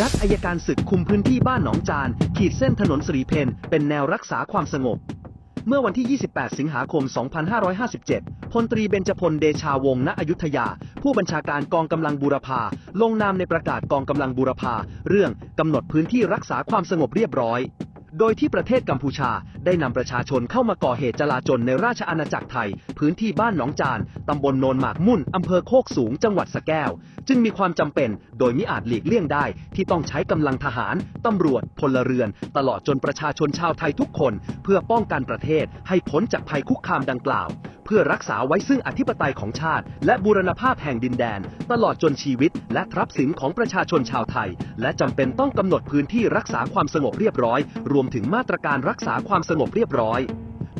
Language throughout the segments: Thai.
นัดอายการศึกคุมพื้นที่บ้านหนองจาน ขีดเส้นถนนสรีเพนเป็นแนวรักษาความสงบ เมื่อวันที่ 28 สิงหาคม 2557 พลตรีเบญจพล เดชาวงศ์ณอยุธยา ผู้บัญชาการกองกำลังบูรพา ลงนามในประกาศกองกำลังบูรพา เรื่องกำหนดพื้นที่รักษาความสงบเรียบร้อย โดยที่ประเทศกัมพูชาได้นำประชาชนเข้ามาก่อเหตุจลาจลในราชอาณาจักรไทย พื้นที่บ้านหนองจานตำบลโนนหมากมุ่นอำเภอโคกสูงจังหวัดสะแก้ว จึงมีความจำเป็นโดยมิอาจหลีกเลี่ยงได้ ที่ต้องใช้กำลังทหารตำรวจ พลเรือน ตลอดจนประชาชนชาวไทยทุกคน เพื่อป้องกันประเทศให้พ้นจากภัยคุกคามดังกล่าว เพื่อรักษาไว้ซึ่งอธิปไตยของชาติ และบูรณภาพแห่งดินแดน ตลอดจนชีวิต และทรัพย์สินของประชาชนชาวไทย และจำเป็นต้องกำหนดพื้นที่รักษาความสงบเรียบร้อย รวมถึงมาตรการรักษาความสงบเรียบร้อย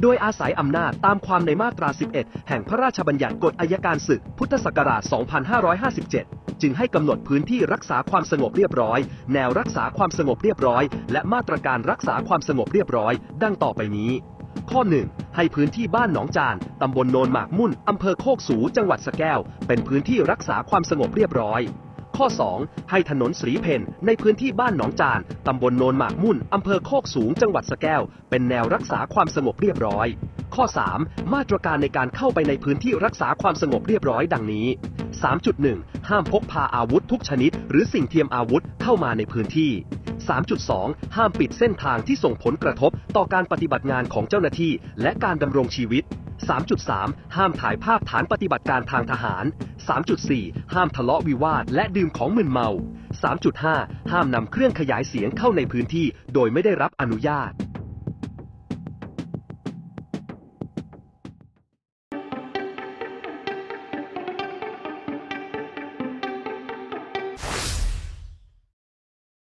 โดยอาศัยอำนาจตามความในมาตรา 11 แห่งพระราชบัญญัติกฎอัยการศึก พุทธศักราช 2557 จึงให้กำหนดพื้นที่รักษาความสงบเรียบร้อย แนวรักษาความสงบเรียบร้อย และมาตรการรักษาความสงบเรียบร้อย ดังต่อไปนี้ ข้อ 1 ให้พื้นที่บ้านหนองจาน ตำบลโนนหมากมุ่น อำเภอโคกสู จังหวัดสะแก้ว เป็นพื้นที่รักษาความสงบเรียบร้อย ข้อ 2 ให้ถนนสีเพนในพื้นที่บ้านหนองจาน ตำบลโนนหมากมุ่น อำเภอโคกสูง จังหวัดสแก้ว เป็นแนวรักษาความสงบเรียบร้อย ข้อ 3 มาตรการในการเข้าไปในพื้นที่รักษาความสงบเรียบร้อยดังนี้ 3.1 ห้ามพกพาอาวุธทุกชนิด หรือสิ่งเทียมอาวุธเข้ามาในพื้นที่ 3.2 ห้ามปิดเส้นทางที่ส่งผลกระทบต่อการปฏิบัติงานของเจ้าหน้าที่ และการดำรงชีวิต 3.3 ห้ามถ่ายภาพฐานปฏิบัติการทางทหาร 3.4 ห้ามทะเลาะวิวาทและดื่มของมึนเมา 3.5 ห้ามนำเครื่องขยายเสียงเข้าในพื้นที่ โดยไม่ได้รับอนุญาต